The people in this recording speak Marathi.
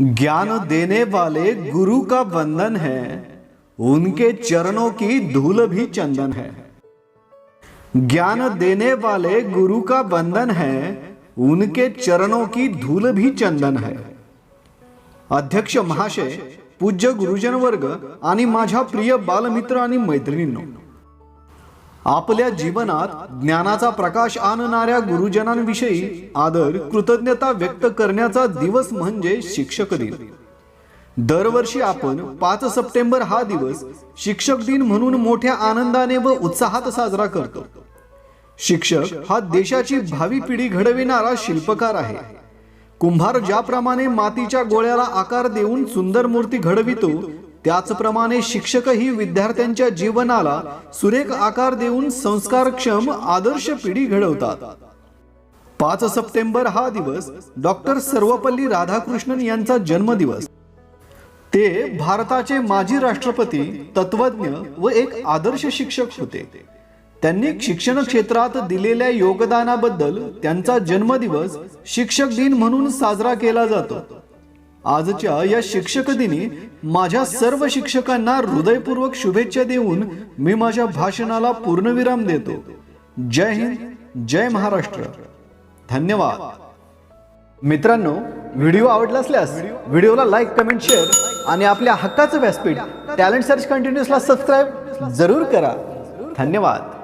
ज्ञान देने वाले गुरु का बंधन है। उनके चरणों की धूल भी चंदन है। ज्ञान देने वाले गुरु का बंधन है। उनके चरणों की धूल भी चंदन है। अध्यक्ष महाशय, पूज्य गुरुजन वर्ग, आणि माझ्या प्रिय बालमित्र आणि मैत्रिणींनो आपल्या जीवनात ज्ञानाचा प्रकाश आणणाऱ्या गुरुजनांविषयी आदर कृतज्ञता व्यक्त करण्याचा दिवस म्हणजे शिक्षक दिन. दरवर्षी आपण पाच सप्टेंबर हा दिवस शिक्षक दिन म्हणून मोठ्या आनंदाने व उत्साहात साजरा करतो. शिक्षक हा देशाची भावी पिढी घडविणारा शिल्पकार आहे. कुंभार ज्याप्रमाणे मातीच्या गोळ्याला आकार देऊन सुंदर मूर्ती घडवितो त्याचप्रमाणे शिक्षकही विद्यार्थ्यांच्या जीवनाला सुरेख आकार देऊन संस्कारक्षम आदर्श पिढी घडवतात. पाच सप्टेंबर हा दिवस डॉक्टर सर्वपल्ली राधाकृष्णन यांचा जन्मदिवस. ते भारताचे माजी राष्ट्रपती तत्वज्ञ व एक आदर्श शिक्षक होते. त्यांनी शिक्षण क्षेत्रात दिलेल्या योगदानाबद्दल त्यांचा जन्मदिवस शिक्षक दिन म्हणून साजरा केला जातो. आजच्या या शिक्षक दिनी माझ्या सर्व शिक्षकांना हृदयपूर्वक शुभेच्छा देऊन मी माझ्या भाषणाला पूर्णविराम देतो. जय हिंद जय महाराष्ट्र. धन्यवाद. मित्रांनो व्हिडिओ आवडला असल्यास व्हिडिओला लाईक कमेंट शेअर आणि आपल्या हक्काचं व्यासपीठ टॅलेंट सर्च कंटिन्युअसला सबस्क्राईब जरूर करा. धन्यवाद.